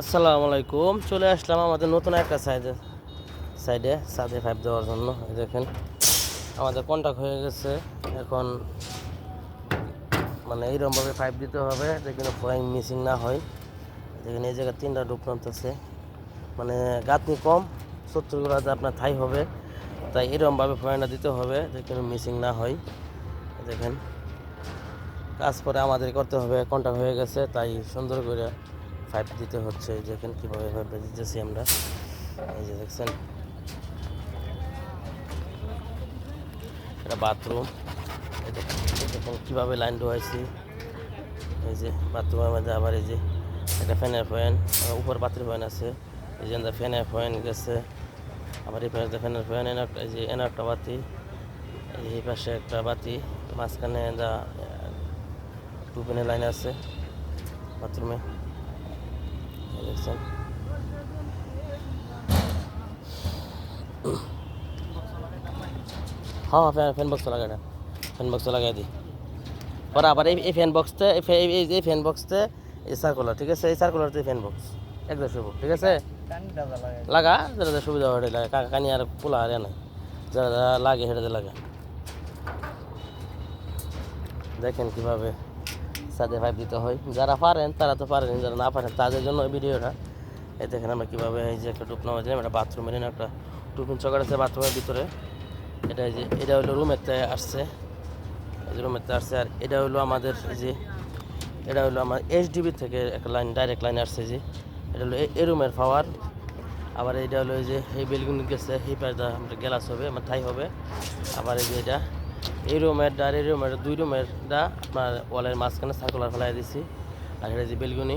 আসসালামু আলাইকুম। চলে আসলাম আমাদের নতুন একটা সাইডে সাইডে সাদে ফাইভ দেওয়ার জন্য। দেখেন, আমাদের কন্ট্যাক্ট হয়ে গেছে। এখন মানে এইরকমভাবে পাইপ দিতে হবে যেখানে ফ্রাইং মিসিং না হয়। দেখেন এই জায়গায় তিনটা ডুব নামতেছে। মানে গাঁথনি কম সত্তর গুলাতে আপনার থাই হবে, তাই এরকমভাবে ফ্রাইংটা দিতে হবে যেখানে মিসিং না হয়। দেখেন, কাজ পরে আমাদের করতে হবে কন্ট্যাক্ট হয়ে গেছে, তাই সুন্দর করে পাইপ দিতে হচ্ছে দেখেন কীভাবে পাইপ দিতেছি আমরা, এই যে দেখছেন। এটা বাথরুম দেখেন কীভাবে লাইন ঢোয়াইছি এই যে বাথরুমের মধ্যে আবার এই যে একটা ফ্যানের ফ্যান উপর বাথরুম ফ্যান আছে। এই যে ফ্যানের ফ্যান গেছে, আবার এই পাশে ফ্যানের ফ্যান এনে একটা এই যে এনে একটা বাতি, এই যে পাশে একটা বাতি, মাঝখানে দা টুপেনের লাইন আছে বাথরুমে দেখছেন হ্যাঁ ফ্যান ফ্যান বক্স লাগাই না ফ্যান বক্স লাগাই দিই পরে আবার এই ফ্যান বক্সতে এই ফ্যা- এই এই ফ্যান বক্সতে এই সার্কুলার ঠিক আছে? এই সার্কুলারতে ফ্যান বক্স একদম শুভ ঠিক আছে? লাগা যেটা যেটা সুবিধা লাগে কাকা কানি আর পোলা আর নাই। যারা যারা লাগে, সেটাতে লাগে দেখেন কীভাবে পাইপ দিতে হয়। যারা পারেন, তারা তো পারেন, যারা না পারেন, তাদের জন্য ভিডিওটা। এই দেখেন আমরা কীভাবে এই যে একটা টুপ নামা দিলাম একটা বাথরুমের একটা টুপিন চকার আছে বাথরুমের ভিতরে। এটা যে, এটা হলো রুমেতে আসছে। এই যে রুমেতে আসছে, আর এটা হলো আমাদের যে, এটা হলো আমার এইচডিবি থেকে একটা লাইন ডাইরেক্ট লাইন আসছে যে। এটা হলো এই- এই রুমের পাওয়ার আবার এটা হলো যে, এই বেলগুন গেছে, এই পাশটা আমাদের গ্লাস হবে, আমার ঠাই হবে। আবার এই যে এটা এই রুমের আর এই রুমের দুই রুমের দা আপনার ওয়ালের মাঝখানে সার্কুলার ফেলাই দিছি। আর এটা যে বেলগুনি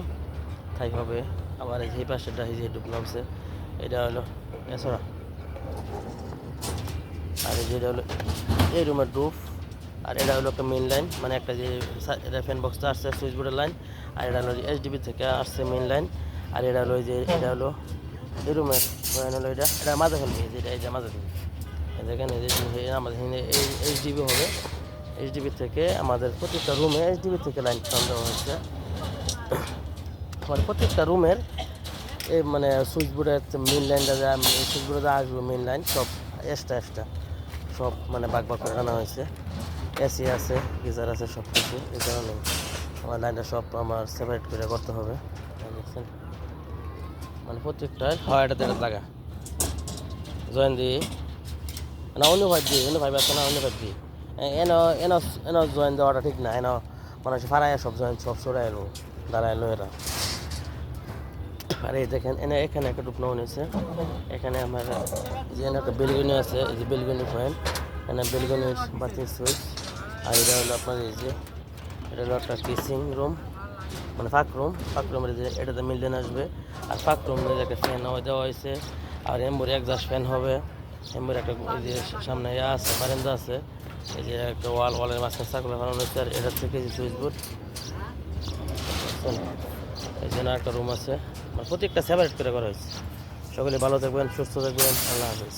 ঠাই হবে। আবার এই যে এই যে ডুব নামছে এটা হলো এছাড়া। আর এই যে এটা হলো এই রুমের ডুব। আর এটা হলো একটা মেন লাইন মানে একটা যে এটা ফ্যান বক্সটা আসছে সুইচ বোর্ডের লাইন আর এটা হলো এইচডিবি থেকে আসছে মেন লাইন আর এটা হলো যে, এটা হলো এই রুমের হলো এটা এটা মাঝে ফেলবে, এই যে, এটা মাঝে ফেলবে। দেখেন আমাদের এইচডিবি হবে। এইচডিবি থেকে আমাদের প্রত্যেকটা রুমে এইচডিবি থেকে লাইন দেওয়া হয়েছে মানে প্রত্যেকটা রুমের এই মানে সুইচ বোর্ডের মেন লাইনটা যা সুইচ বোর্ডে যা আসবে মেন লাইন সব এক্সট্রা এক্সট্রা সব মানে বাগ বাগ করে আনা হয়েছে। এসি আছে, গিজার আছে সব কিছু এই কারণে আমার লাইনটা সব আমার সেপারেট করে করতে হবে। মানে প্রত্যেকটা হয় এটা লাগা। জয়েন দিয়ে না, অন্য ভাইব দিয়ে অন্য ভাইব আছে না, অন্য ভাইব। দিয়ে এন এন এন জয়েন দেওয়াটা ঠিক না, এন মানুষ ফারায় সব জয়েন সব সরে এলো দাঁড়ায় এলো এরা। আর এই দেখেন, এনে, এখানে একটা ডুব নেওয়া এখানে আমার, যে এনে একটা বেলগুনি আছে, এই যে বেলগুনি পয়েন্ট এখানে বেলগুনি বাতি সুইচ আর এটা হলো আপনার এই যে, এটা হলো একটা কিসিং রুম মানে ফাঁক রুম ফাঁক রুমের যে, এটাতে মিললেন আসবে। আর ফাঁক রুমের একটা ফ্যান দেওয়া হয়েছে। আর এম্বুর একজাস্ট ফ্যান হবে। এম্বুর একটা সামনে ইয়া আছে, বারান্দা আছে। এই যে একটা ওয়াল, ওয়ালের মাঝখানে সার্কুলার বানানো হয়েছে, আর এটার থেকে যে সুইচ বোর্ড। এই জন্য একটা রুম আছে। প্রত্যেকটা সেপারেট করে করা হয়েছে। সকলে ভালো থাকবেন, সুস্থ থাকবেন। আল্লাহ হাফিজ।